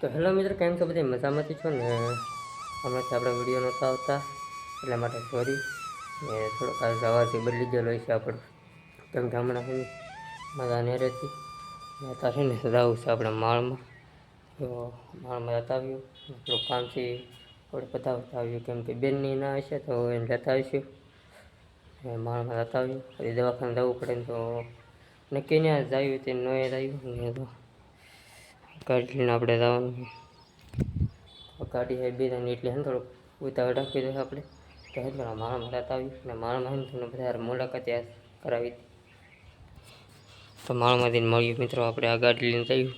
તો હેલો મિત્રો, કેમ છો બધી? મજામાંથી છો ને? હમણાંથી આપણે વીડિયો નહોતા આવતા, એટલા માટે સોરી ને થોડોક આ જવાથી બદલી ગયેલો છે આપણો. કેમ કે હમણાં મજા નહીં રહેતી. અત્યારે છે ને જવું છે આપણે માળમાં. તો માળમાં જતા આવ્યું થોડું કામથી આપણે પતાવતા આવ્યું કેમ કે બેનની ના હશે તો એને લેતા આવીશું. માળમાં જતા આવ્યું પછી દવાખાને જવું પડે ને તો નક્કી ને જાયું તે ન આવ્યું ને તો ગાડી લઈને આપણે જવાનું. ગાડી છે બે જણની એટલે હે થોડુંક ઉતાવળ રાખી દે આપણે. તો એટલે મારા મળાતા આવી અને મારામાં હે તમને બધા મુલાકાત કરાવી. તો મારામાંથી મળ્યું મિત્રો, આપણે આ ગાડી લઈને જયું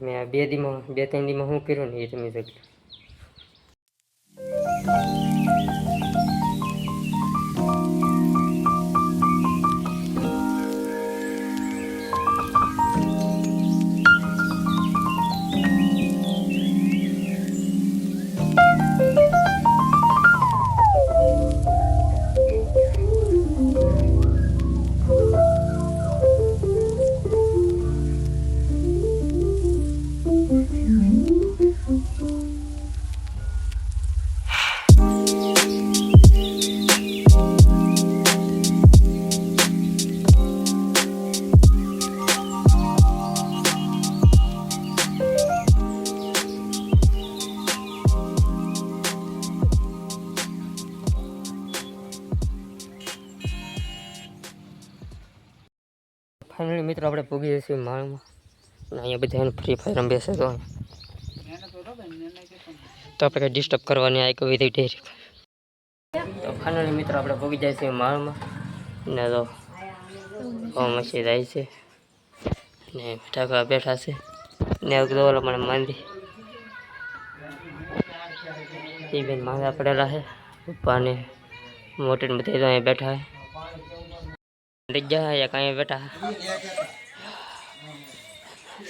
મેં આ બે દીમાં, બે ત્રણ દીમાં શું કર્યું ને એ તમે જોઈ લો. ફાઇનલી મિત્રો આપણે પૂગી જઈશું માળમાં. અને અહીંયા બધા ફ્રી ફાયર બેસે તો. તો આપણે કંઈ ડિસ્ટર્બ કરવાની આ કોઈ વિધિ ઢેરી તો ફાઇનલી મિત્રો આપણે પૂગી જાય છે માળમાં. ને તો બહુ મસ્તી જાય છે. ને ઠાકરા બેઠા છે. ને એક તો ઓલો મને માંદી એ બેન માંદા પડેલા છે. પપ્પાને મોટી ને બધા તો અહીંયા બેઠા છે. લજ્જા યા કાંઈ બેઠા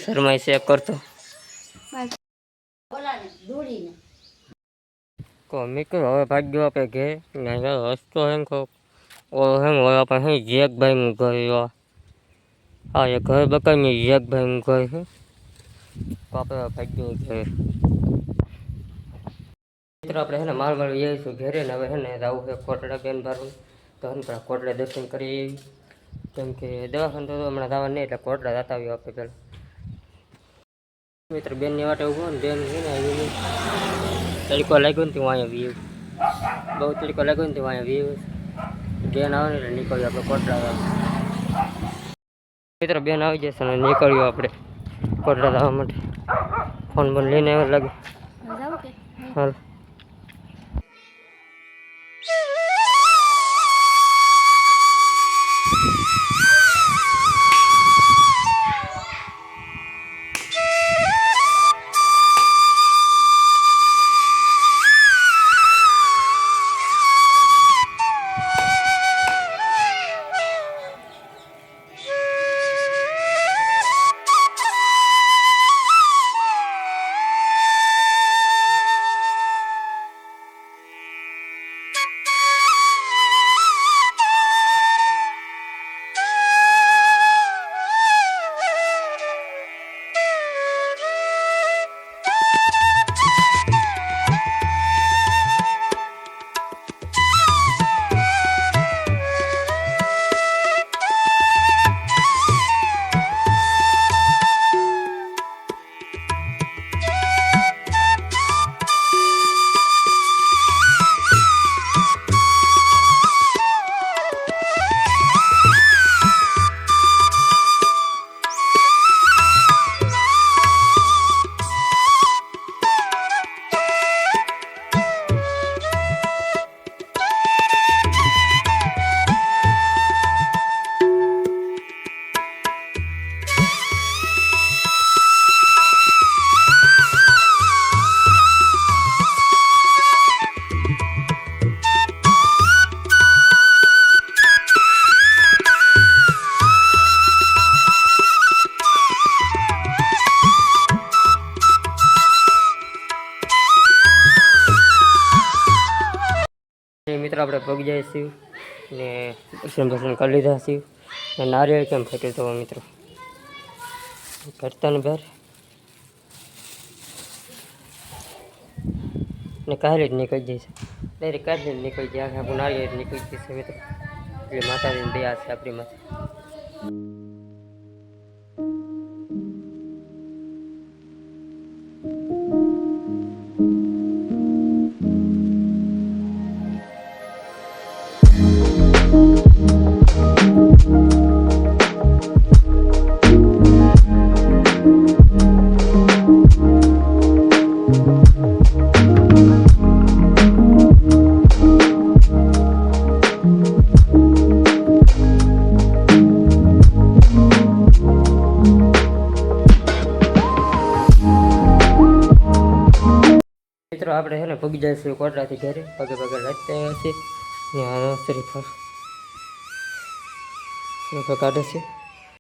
શરમાઈ છે કરતો. કો મિત્રો, હવે ભાગ્યો આપે ઘે ને હસતો હેમ કો ઓ હેમ, હવે આપણે હે જેક ભાઈ હું ગયો હા, એ ઘર બકાઈ જેક ભાઈ હું. ગયો છે આપણે ભાગ્યો ઘેર. મિત્રો, આપણે હે ને માલ માલ જઈશું ઘેરે ને હવે હે ને જવું છે કોટડા બેન ભરવું તો હે ને કોટડા દર્શન કરી કેમ કે દવાખાને તો હમણાં દાવા નહીં એટલે કોટડા જતા આવ્યો આપણે પેલા. મિત્ર બેનની વાટે ઊભો ને બેન છે ને આવી. તડકો લાગ્યો ને ત્યાં અહીંયા વ્યૂ. બહુ તડકો લાગ્યો ને ત્યાં અહીંયા વ્યૂ. બેન આવે ને એટલે નીકળ્યું આપણે કોટડા મિત્ર બેન આવી જશે ને નીકળ્યું આપણે કોટડા જવા માટે. ફોન બોન લઈને આવ્યો લાગે. હાલ. મિત્રો આપણે પગ જાય છીએ ને દર્શન દર્શન કરી લીધા છીએ ને નારિયેળ કેમ ફેંક્યો તો મિત્રો? કરતા ને બહાર ને કાલે જ નીકળી જાય છે ડાયરેક્ટ કાલે જ નીકળી જાય આખું નારિયેળ નીકળી જાય છે મિત્રો. એટલે માતાજીની દયા છે આપણી માથે મિત્રો આપણે છે ને પગી જઈશું કોટડાથી ઘરે. પગે પગે આવ્યા છે ત્યાં કાઢે છે?